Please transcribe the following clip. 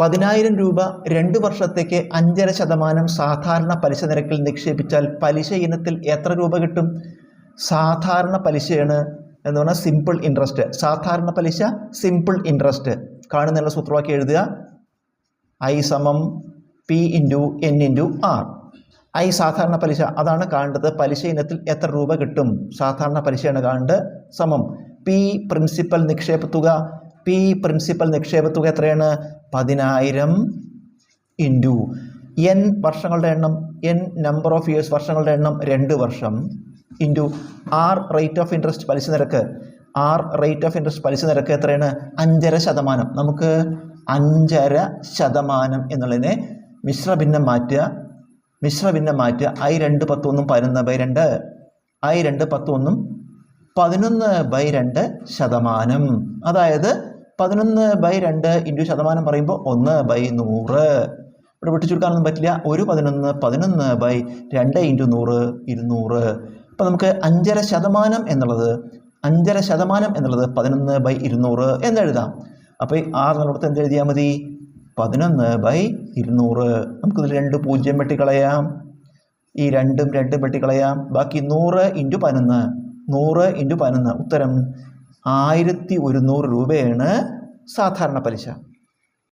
പതിനായിരം രൂപ രണ്ട് വർഷത്തേക്ക് അഞ്ചര ശതമാനം സാധാരണ പലിശ നിരക്കിൽ നിക്ഷേപിച്ചാൽ പലിശ ഇനത്തിൽ എത്ര രൂപ കിട്ടും? സാധാരണ പലിശയാണ് എന്ന് പറഞ്ഞാൽ സിമ്പിൾ ഇൻട്രസ്റ്റ് സാധാരണ പലിശ സിമ്പിൾ ഇൻട്രസ്റ്റ് കാണുന്നുള്ള സൂത്രവാക്യം എഴുതുക. ഐ സമം P into N into R I സാധാരണ പലിശ അതാണ് കാണേണ്ടത് പലിശ ഇനത്തിൽ എത്ര രൂപ കിട്ടും. സാധാരണ പലിശയാണ് കാണേണ്ടത് സമം. പി പ്രിൻസിപ്പൽ നിക്ഷേപ തുക പി പ്രിൻസിപ്പൽ നിക്ഷേപ തുക എത്രയാണ്? പതിനായിരം ഇന്റു എൻ വർഷങ്ങളുടെ എണ്ണം എൻ നമ്പർ ഓഫ് ഇയേഴ്സ് വർഷങ്ങളുടെ എണ്ണം രണ്ട് വർഷം into R rate of interest പലിശ നിരക്ക്. ആർ റേറ്റ് ഓഫ് ഇൻട്രസ്റ്റ് പലിശ നിരക്ക് എത്രയാണ്? അഞ്ചര ശതമാനം. നമുക്ക് അഞ്ചര ശതമാനം എന്നുള്ളതിനെ മിശ്രഭിന്നം മാറ്റുക. മിശ്രഭിന്നം മാറ്റുക. ഐ രണ്ട് പത്തൊന്നും പതിനൊന്ന് ബൈ രണ്ട്. ഐ രണ്ട് പത്തൊന്നും പതിനൊന്ന് ബൈ രണ്ട് ശതമാനം. അതായത് പതിനൊന്ന് ബൈ രണ്ട് ഇന്റു ശതമാനം പറയുമ്പോൾ ഒന്ന് ബൈ നൂറ്. ഇവിടെ വെട്ടിച്ചുരുക്കാനൊന്നും പറ്റില്ല. ഒരു പതിനൊന്ന് പതിനൊന്ന് ബൈ രണ്ട് ഇന്റു നൂറ് ഇരുന്നൂറ്. അപ്പോൾ നമുക്ക് അഞ്ചര ശതമാനം എന്നുള്ളത് അഞ്ചര ശതമാനം എന്നുള്ളത് പതിനൊന്ന് ബൈ ഇരുന്നൂറ് എന്നെഴുതാം അപ്പോൾ ഈ ആറ് എന്നുള്ളത് എന്ത് എഴുതിയാൽ മതി? പതിനൊന്ന് ബൈ ഇരുന്നൂറ്. നമുക്കിതിൽ രണ്ട് പൂജ്യം വെട്ടിക്കളയാം. ഈ രണ്ടും രണ്ടും വെട്ടിക്കളയാം. ബാക്കി നൂറ് ഇന്റു പതിനൊന്ന് നൂറ് ഇന്റു പതിനൊന്ന്. ഉത്തരം ആയിരത്തി ഒരുന്നൂറ് രൂപയാണ് സാധാരണ പലിശ.